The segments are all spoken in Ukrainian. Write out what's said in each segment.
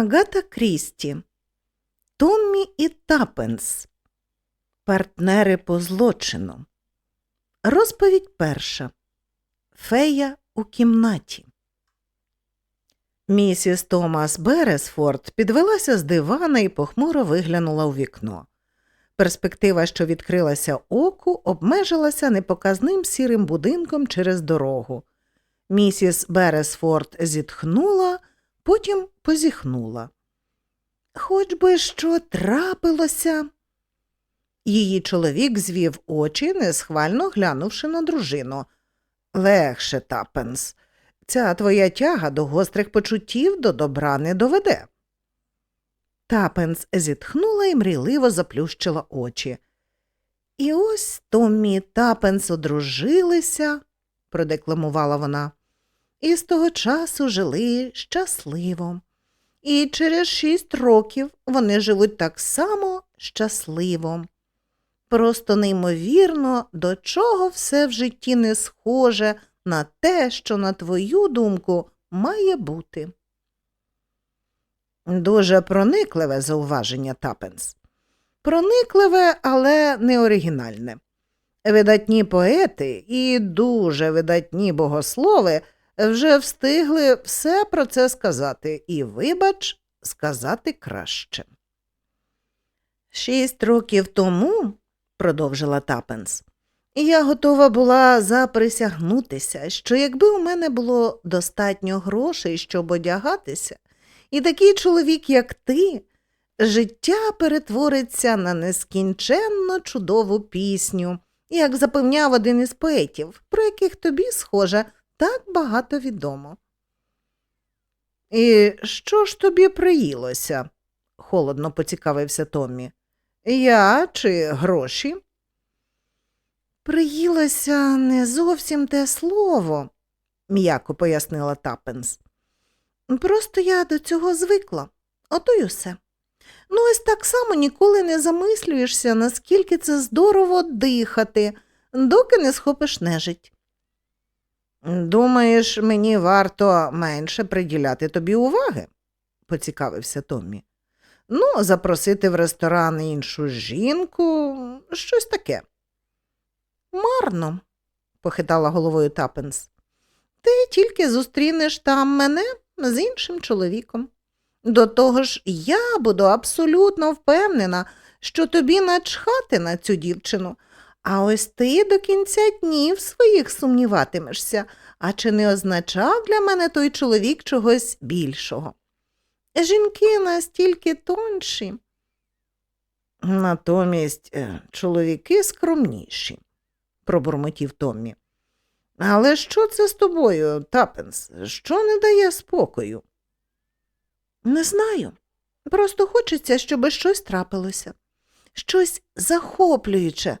Агата Крісті, Томмі і Тапенс. Партнери по злочину. Розповідь перша. Фея у кімнаті. Місіс Томас Бересфорд підвелася з дивана і похмуро виглянула у вікно. Перспектива, що відкрилася оку, обмежилася непоказним сірим будинком через дорогу. Місіс Бересфорд зітхнула, потім позіхнула. Хоч би що трапилося. Її чоловік звів очі, несхвально глянувши на дружину. Легше, Тапенс, ця твоя тяга до гострих почуттів до добра не доведе. Тапенс зітхнула і мрійливо заплющила очі. І ось Томмі і Тапенс одружилися, продекламувала вона, і з того часу жили щасливо. І через шість років вони живуть так само щасливо. Просто неймовірно, до чого все в житті не схоже на те, що, на твою думку, має бути. Дуже проникливе зауваження Тапенс. Проникливе, але не оригінальне. Видатні поети і дуже видатні богослови вже встигли все про це сказати і, вибач, сказати краще. Шість років тому, продовжила Тапенс, я готова була заприсягнутися, що якби у мене було достатньо грошей, щоб одягатися, і такий чоловік, як ти, життя перетвориться на нескінченно чудову пісню, як запевняв один із поетів, про яких тобі, схоже, так багато відомо. І що ж тобі приїлося? холодно поцікавився Томмі. Я чи гроші? Приїлося не зовсім те слово, м'яко пояснила Тапенс. Просто я до цього звикла, ото й усе. Ну, ось так само ніколи не замислюєшся, наскільки це здорово дихати, доки не схопиш нежить. Думаєш, мені варто менше приділяти тобі уваги? поцікавився Томмі. Ну, запросити в ресторан іншу жінку, щось таке. Марно, похитала головою Тапенс. Ти тільки зустрінеш там мене з іншим чоловіком. До того ж, я буду абсолютно впевнена, що тобі начхати на цю дівчину, а ось ти до кінця днів своїх сумніватимешся, а чи не означав для мене той чоловік чогось більшого? Жінки настільки тонші. Натомість е, чоловіки скромніші, пробурмотів Томмі. Але що це з тобою, Тапенс? Що не дає спокою? Не знаю. Просто хочеться, щоб щось трапилося, щось захоплююче.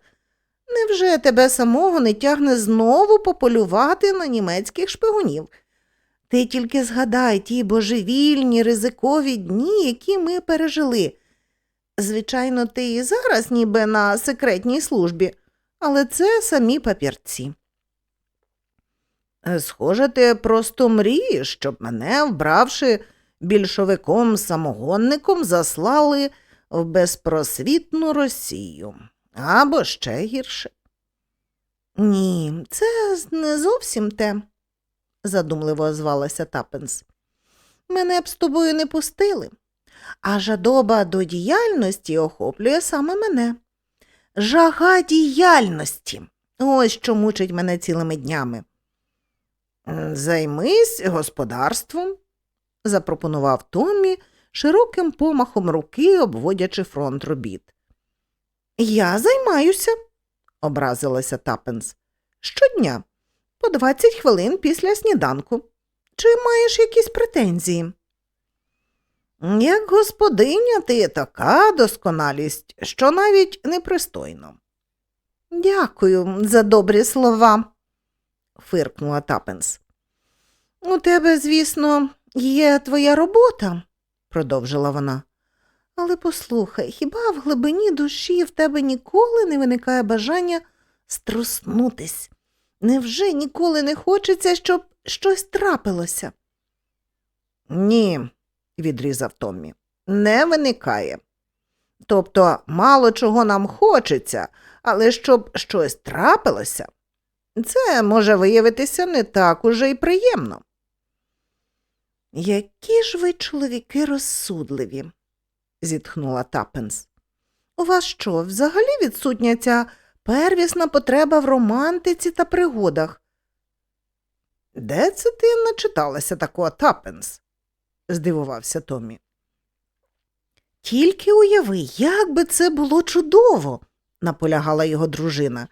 Невже тебе самого не тягне знову пополювати на німецьких шпигунів? Ти тільки згадай ті божевільні, ризикові дні, які ми пережили. Звичайно, ти і зараз ніби на секретній службі, але це самі папірці. Схоже, ти просто мрієш, щоб мене, вбравши більшовиком самогонником, заслали в безпросвітну Росію або ще гірше. Ні, це не зовсім те, задумливо озвалася Тапенс. Мене б з тобою не пустили, а жадоба до діяльності охоплює саме мене. Жага діяльності. Ось що мучить мене цілими днями. Займись господарством, запропонував Томмі, широким помахом руки обводячи фронт робіт. Я займаюся, образилася Тапенс. Щодня, по 20 хвилин після сніданку. Чи маєш якісь претензії? Як господиня, ти така досконалість, що навіть непристойно. Дякую за добрі слова, фиркнула Тапенс. У тебе, звісно, є твоя робота, продовжила вона. Але послухай, хіба в глибині душі в тебе ніколи не виникає бажання струснутись? Невже ніколи не хочеться, щоб щось трапилося? Ні, відрізав Томмі. Не виникає. Тобто мало чого нам хочеться, але щоб щось трапилося, це може виявитися не так уже й приємно. Які ж ви чоловіки розсудливі, зітхнула Тапенс. У вас що, взагалі відсутня ця первісна потреба в романтиці та пригодах? Де це ти начиталася такого Тапенс? здивувався Томі. Тільки уяви, як би це було чудово, наполягала його дружина.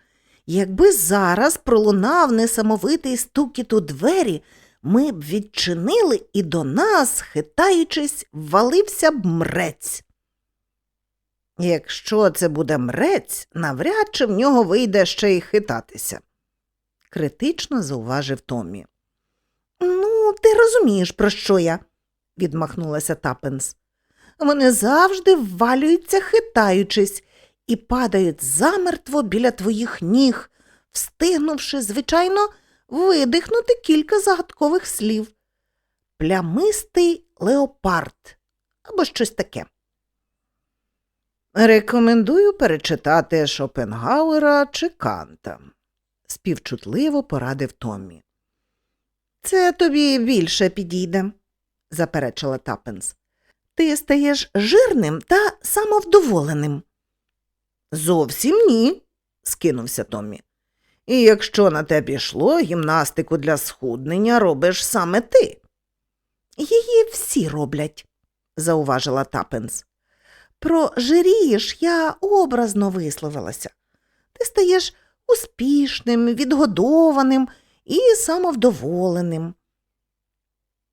Якби зараз пролунав несамовитий стукіт у двері, ми б відчинили і до нас, хитаючись, ввалився б мрець. Якщо це буде мрець, навряд чи в нього вийде ще й хитатися, критично зауважив Томмі. Ну, ти розумієш, про що я, відмахнулася Тапенс. Вони завжди ввалюються, хитаючись, і падають замертво біля твоїх ніг, встигнувши, звичайно, видихнути кілька загадкових слів. Плямистий леопард або щось таке. Рекомендую перечитати Шопенгауера чи Канта, співчутливо порадив Томмі. Це тобі більше підійде, заперечила Тапенс. Ти стаєш жирним та самовдоволеним. Зовсім ні, скинувся Томмі. І якщо на те пішло, гімнастику для схуднення робиш саме ти. Її всі роблять, зауважила Тапенс. Про жирієш я образно висловилася. Ти стаєш успішним, відгодованим і самовдоволеним.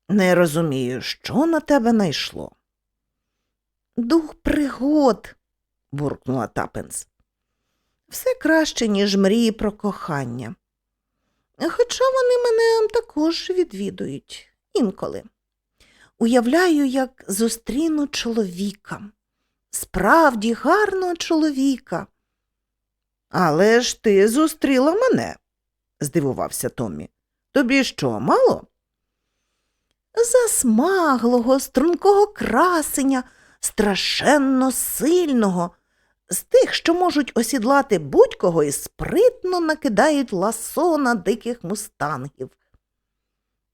Не розумію, що на тебе найшло. Дух пригод, буркнула Тапенс. Все краще, ніж мрії про кохання. Хоча вони мене також відвідують інколи. Уявляю, як зустріну чоловіка, справді гарного чоловіка. Але ж ти зустріла мене, здивувався Томмі. Тобі що, мало? Засмаглого, стрункого красення, страшенно сильного, з тих, що можуть осідлати будь-кого і спритно накидають ласо на диких мустангів.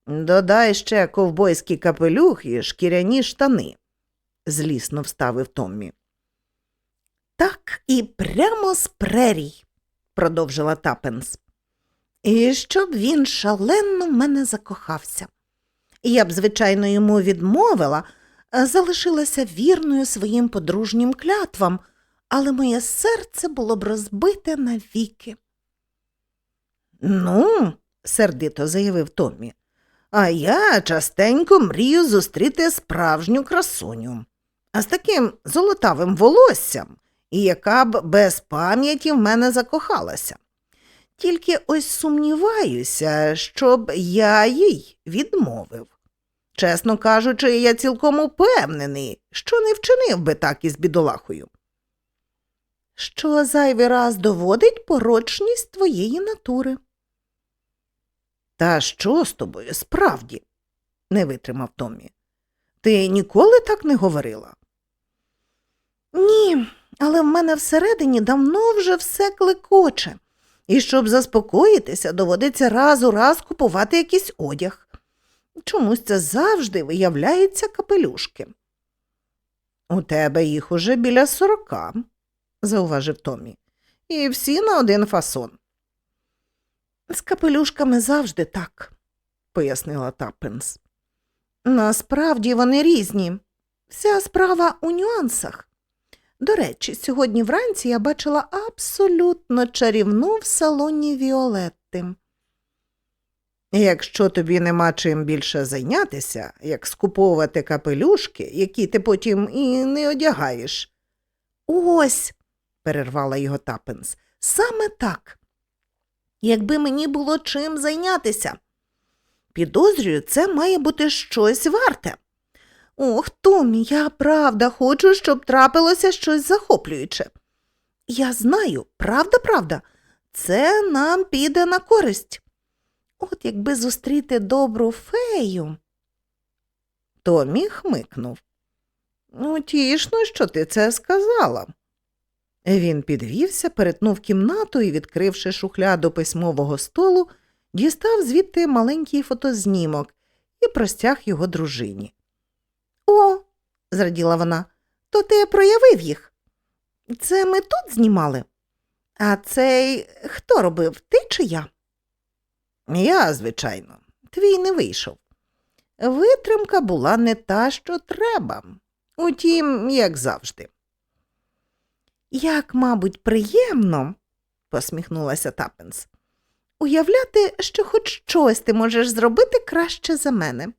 Додай ще ковбойський капелюх і шкіряні штани, злісно вставив Томмі. Так і прямо з прерій, продовжила Тапенс. І щоб він шалено в мене закохався. Я б, звичайно, йому відмовила, залишилася вірною своїм подружнім клятвам, але моє серце було б розбите навіки. Ну, сердито заявив Томмі, а я частенько мрію зустріти справжню красуню, а з таким золотавим волоссям, і яка б без пам'яті в мене закохалася. Тільки ось сумніваюся, щоб я їй відмовив. Чесно кажучи, я цілком упевнений, що не вчинив би так із бідолахою. Що зайвий раз доводить порочність твоєї натури. Та що з тобою справді? не витримав Томмі. Ти ніколи так не говорила? Ні, але в мене всередині давно вже все клекоче, і щоб заспокоїтися, доводиться раз у раз купувати якийсь одяг. Чомусь це завжди виявляються капелюшки. У тебе їх уже біля сорока, зауважив Томі, і всі на один фасон. З капелюшками завжди так, пояснила Таппенс. Насправді вони різні. Вся справа у нюансах. До речі, сьогодні вранці я бачила абсолютно чарівну в салоні Віолетти. Якщо тобі нема чим більше зайнятися, як скуповувати капелюшки, які ти потім і не одягаєш. Ось, перервала його Тапенс, саме так. Якби мені було чим зайнятися. Підозрюю, це має бути щось варте. Ох, Томі, я правда хочу, щоб трапилося щось захоплююче. Я знаю, правда, правда, це нам піде на користь. От якби зустріти добру фею. Томі хмикнув. Ну, тішно, що ти це сказала. Він підвівся, перетнув кімнату і, відкривши шухляду письмового столу, дістав звідти маленький фотознімок і простяг його дружині. О, зраділа вона, то ти проявив їх. Це ми тут знімали. А цей хто робив, ти чи я? Я, звичайно, твій не вийшов. Витримка була не та, що треба. Утім, як завжди. Як, мабуть, приємно, посміхнулася Тапенс, уявляти, що хоч щось ти можеш зробити краще за мене.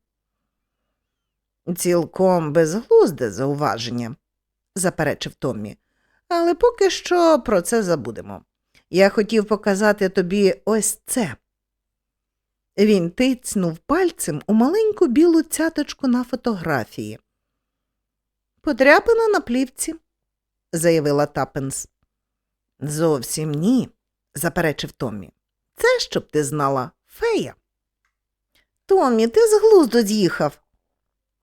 Цілком безглузде зауваження, заперечив Томмі, але поки що про це забудемо. Я хотів показати тобі ось це. Він тицнув пальцем у маленьку білу цяточку на фотографії. Подряпина на плівці, заявила Тапенс. Зовсім ні, заперечив Томмі. Це щоб ти знала, фея. Томмі, ти з глузду з'їхав.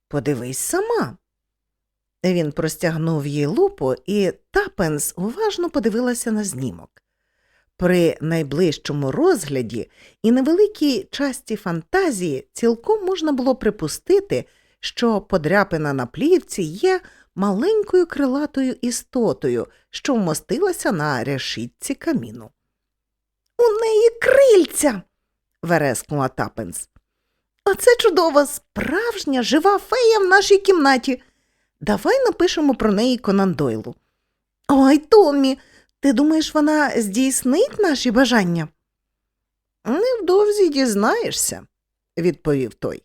Подивись сама. Він простягнув їй лупу, і Тапенс уважно подивилася на знімок. При найближчому розгляді і невеликій часті фантазії цілком можна було припустити, що подряпина на плівці є маленькою крилатою істотою, що вмостилася на решітці каміну. У неї крильця. верескнула Тапенс. Оце чудова, справжня жива фея в нашій кімнаті. Давай напишемо про неї Конан Дойлу. Ой, Томмі, ти думаєш, вона здійснить наші бажання? Невдовзі дізнаєшся, відповів той.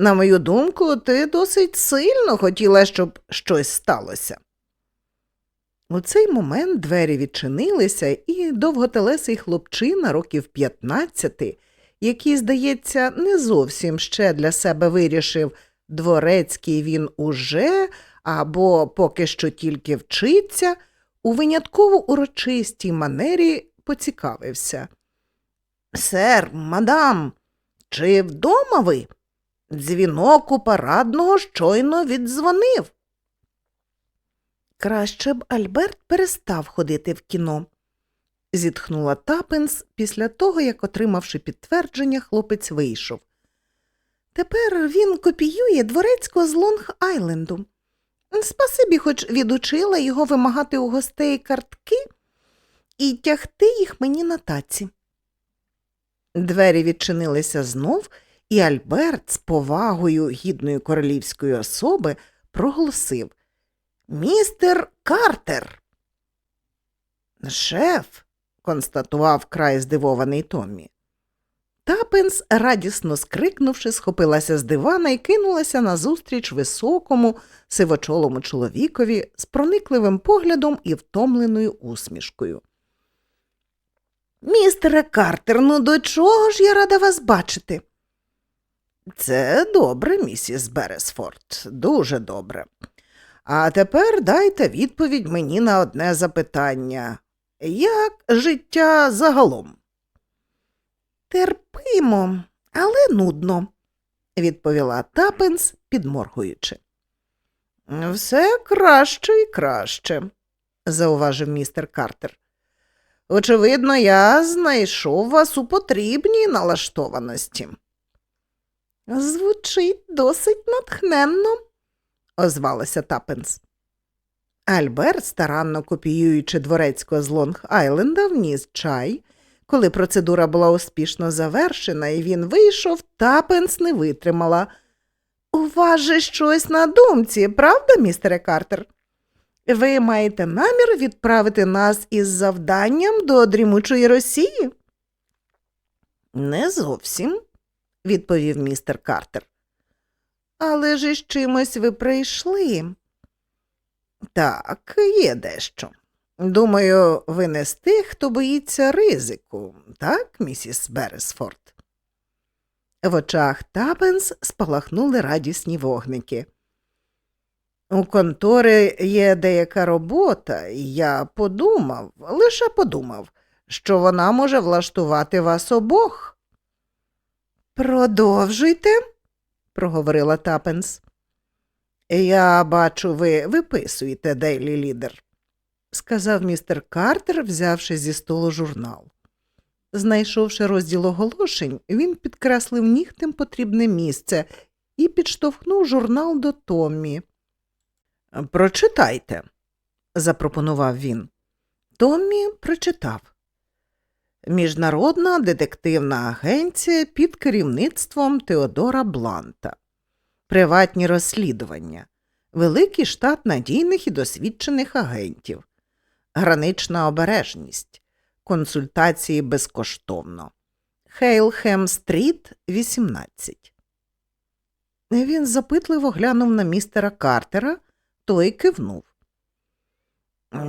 На мою думку, ти досить сильно хотіла, щоб щось сталося. У цей момент двері відчинилися, і довготелесий хлопчина років 15, який, здається, не зовсім ще для себе вирішив, дворецький він уже або поки що тільки вчиться, у винятково урочистій манері поцікавився. Сер, мадам, чи вдома ви? Дзвінок у парадного щойно віддзвонив. Краще б Альберт перестав ходити в кіно, зітхнула Тапенс після того, як, отримавши підтвердження, хлопець вийшов. Тепер він копіює дворецького з Лонг Айленду. Спасибі, хоч відучила його вимагати у гостей картки і тягти їх мені на таці. Двері відчинилися знов, і Альберт з повагою гідної королівської особи проголосив Містер Картер. Шеф, констатував край здивований Томмі. Тапенс, радісно скрикнувши, схопилася з дивана і кинулася назустріч високому, сивочолому чоловікові з проникливим поглядом і втомленою усмішкою. Містере Картер, ну до чого ж я рада вас бачити? Це добре, місіс Бересфорд, дуже добре. А тепер дайте відповідь мені на одне запитання. Як життя загалом? Терпимо, але нудно, відповіла Тапенс, підморгуючи. Все краще і краще, зауважив містер Картер. Очевидно, я знайшов вас у потрібній налаштованості. Звучить досить натхненно, озвалася Тапенс. Альберт, старанно копіюючи дворецького з Лонг Айленда, вніс чай. Коли процедура була успішно завершена і він вийшов, Тапенс не витримала. У вас же щось на думці, правда, містере Картер? Ви маєте намір відправити нас із завданням до дрімучої Росії? Не зовсім, відповів містер Картер. Але ж із чимось ви прийшли. Так, є дещо. Думаю, ви не з тих, хто боїться ризику, так, місіс Бересфорд? В очах Табенс спалахнули радісні вогники. У контори є деяка робота, і я подумав, лише подумав, що вона може влаштувати вас обох. Продовжуйте, проговорила Тапенс. Я бачу, ви виписуєте Дейлі Лідер, сказав містер Картер, взявши зі столу журнал. Знайшовши розділ оголошень, він підкреслив нігтем потрібне місце і підштовхнув журнал до Томмі. Прочитайте, запропонував він. Томмі прочитав. Міжнародна детективна агенція під керівництвом Теодора Бланта. Приватні розслідування. Великий штат надійних і досвідчених агентів. Гранична обережність. Консультації безкоштовно. Хейлхем Стріт, 18. Він запитливо глянув на містера Картера, той кивнув.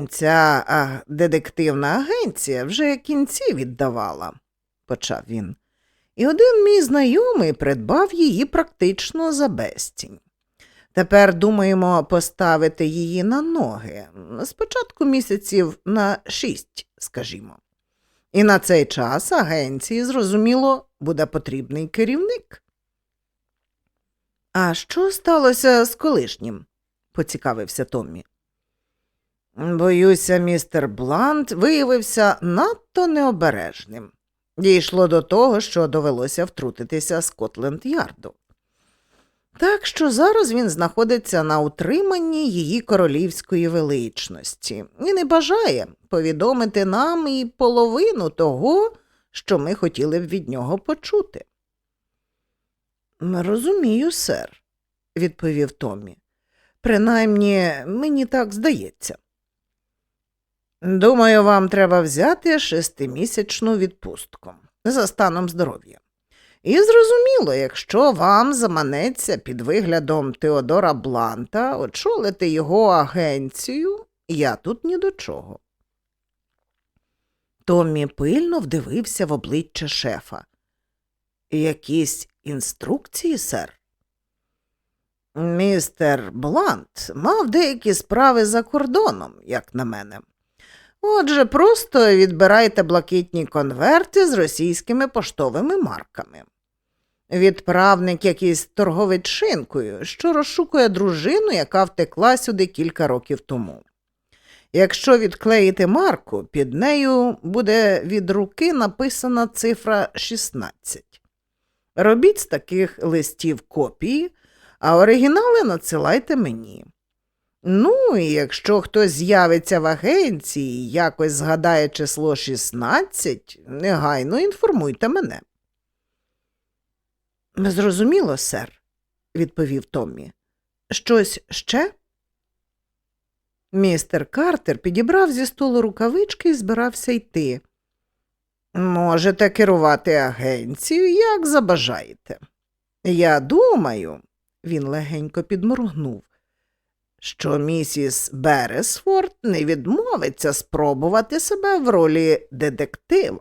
Ця а, детективна агенція вже кінці віддавала, почав він. І один мій знайомий придбав її практично за безцінь. Тепер думаємо поставити її на ноги, спочатку місяців на шість, скажімо. І на цей час агенції, зрозуміло, буде потрібний керівник. А що сталося з колишнім? поцікавився Томмі. Боюся, містер Блант виявився надто необережним. Дійшло до того, що довелося втрутитися Скотленд Ярду. Так що зараз він знаходиться на утриманні її королівської величності і не бажає повідомити нам і половину того, що ми хотіли б від нього почути. Розумію, сер, відповів Томмі. Принаймні, мені так здається. Думаю, вам треба взяти шестимісячну відпустку за станом здоров'я. І зрозуміло, якщо вам заманеться під виглядом Теодора Бланта очолити його агенцію, я тут ні до чого. Томмі пильно вдивився в обличчя шефа. Якісь інструкції, сер? Містер Блант мав деякі справи за кордоном, як на мене. Отже, просто відбирайте блакитні конверти з російськими поштовими марками. Відправник якийсь торговець шинкою, що розшукує дружину, яка втекла сюди кілька років тому. Якщо відклеїти марку, під нею буде від руки написана цифра 16. Робіть з таких листів копії, а оригінали надсилайте мені. Ну, і якщо хтось з'явиться в агенції і якось згадає число 16, негайно інформуйте мене. Зрозуміло, сер, відповів Томмі. Щось ще? Містер Картер підібрав зі столу рукавички і збирався йти. Можете керувати агенцією, як забажаєте. Я думаю, він легенько підморгнув, що місіс Бересфорд не відмовиться спробувати себе в ролі детектива.